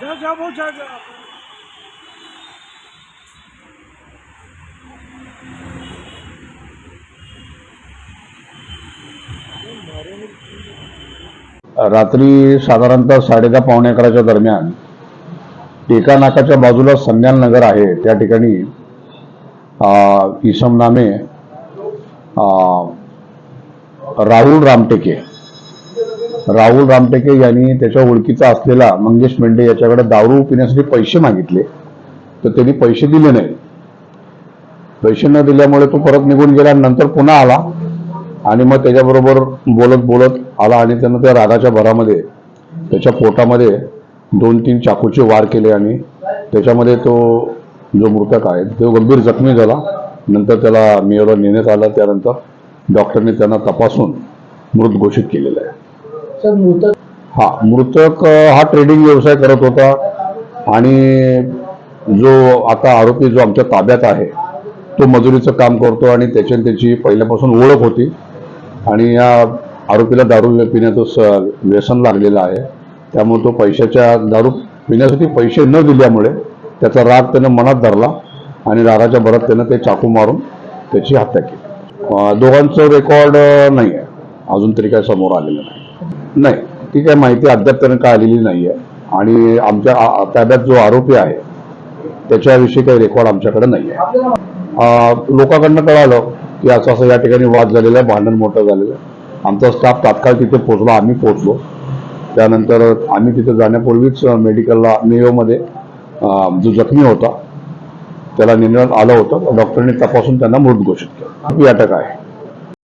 जा जा भाऊ जा जा रात्री साधारणतः साडेदहा पावणे अकराच्या दरम्यान टेका नाकाच्या बाजूला संज्ञान नगर आहे. त्या ठिकाणी आ, इसम नामे राहुल रामटेके राहुल रामटेके यांनी त्याच्या ओळखीचा असलेला मंगेश मेंढे याच्याकडे दारू पिण्यासाठी पैसे मागितले तर त्यांनी पैसे दिले नाही पैसे न दिल्यामुळे तो परत निघून गेला आणि नंतर पुन्हा आला आणि मग त्याच्याबरोबर बोलत बोलत आला आणि त्यानं त्या रागाच्या भरामध्ये त्याच्या पोटामध्ये दोन तीन चाकूचे वार केले आणि त्याच्यामध्ये तो जो मृतक आहे तो गंभीर जखमी झाला. नंतर त्याला मेयरवर नेण्यात आला. त्यानंतर डॉक्टरने त्यांना तपासून मृत घोषित केलेला आहे. सर हा मृतक हा ट्रेडिंग व्यवसाय करत होता. आणि जो आता आरोपी जो आमच्या ताब्यात आहे तो मजुरीचं काम करतो आणि त्याची त्याची पहिल्यापासून ओळख होती. आणि या आरोपीला दारू पिण्याचं स- व्यसन लागलेलं आहे. त्यामुळे तो पैशाच्या दारू पिण्यासाठी पैसे न दिल्यामुळे त्याचा राग त्यानं मनात धरला आणि रागाच्या भरात त्यानं ते चाकू मारून त्याची हत्या केली. दोघांचं रेकॉर्ड नाही आहे अजून तरी काय समोर आलेलं नाही. नाही ती काय माहिती अद्याप त्यांना काय आलेली नाही आहे आणि आमच्या ताब्यात जो आरोपी आहे त्याच्याविषयी काही रेकॉर्ड आमच्याकडे नाही आहे लोकांकडनं कळालं की असं असं या ठिकाणी वाद झालेला आहे भांडण मोठं झालेलं आहे. आमचा स्टाफ तात्काळ तिथे पोहोचला आम्ही पोचलो त्यानंतर आम्ही तिथे जाण्यापूर्वीच मेडिकलला मेयोमध्ये जो जखमी होता त्याला नेण्यात आलं होतं. डॉक्टरने तपासून त्यांना मृत घोषित केलं. ही अटक आहे